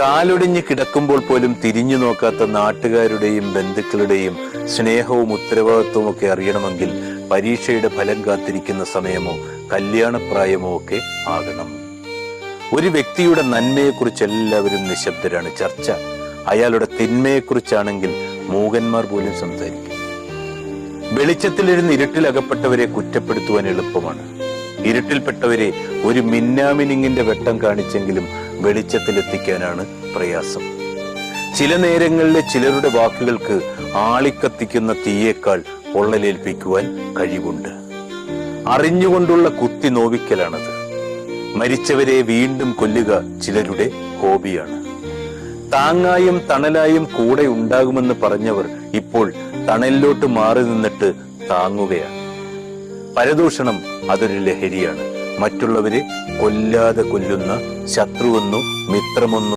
കാലൊടിഞ്ഞ് കിടക്കുമ്പോൾ പോലും തിരിഞ്ഞു നോക്കാത്ത നാട്ടുകാരുടെയും ബന്ധുക്കളുടെയും സ്നേഹവും ഉത്തരവാദിത്വവും ഒക്കെ അറിയണമെങ്കിൽ പരീക്ഷയുടെ ഫലം കാത്തിരിക്കുന്ന സമയമോ കല്യാണപ്രായമോ ഒക്കെ ആകണം. ഒരു വ്യക്തിയുടെ നന്മയെക്കുറിച്ച് എല്ലാവരും നിശബ്ദരാണ്. ചർച്ച അയാളുടെ തിന്മയെക്കുറിച്ചാണെങ്കിൽ മൂകന്മാർ പോലും സംസാരിക്കും. വെളിച്ചത്തിലിരുന്ന് ഇരുട്ടിലകപ്പെട്ടവരെ കുറ്റപ്പെടുത്തുവാൻ എളുപ്പമാണ്. ഇരുട്ടിൽപ്പെട്ടവരെ ഒരു മിന്നാമിനിങ്ങിന്റെ വെട്ടം കാണിച്ചെങ്കിലും വെളിച്ചത്തിലെത്തിക്കാനാണ് പ്രയാസം. ചില നേരങ്ങളിലെ ചിലരുടെ വാക്കുകൾക്ക് ആളിക്കത്തിക്കുന്ന തീയേക്കാൾ പൊള്ളലേൽപ്പിക്കുവാൻ കഴിവുണ്ട്. അറിഞ്ഞുകൊണ്ടുള്ള കുത്തി നോവിക്കലാണത്. മരിച്ചവരെ വീണ്ടും കൊല്ലുക ചിലരുടെ ഹോബിയാണ്. താങ്ങായും തണലായും കൂടെ ഉണ്ടാകുമെന്ന് പറഞ്ഞവർ ഇപ്പോൾ തണലിലോട്ട് മാറി നിന്നിട്ട് താങ്ങുകയാണ്. പരദൂഷണം അതൊരു ലഹരിയാണ്. മറ്റുള്ളവരെ കൊല്ലാതെ കൊല്ലുന്ന ശത്രുവെന്നും മിത്രമെന്നോ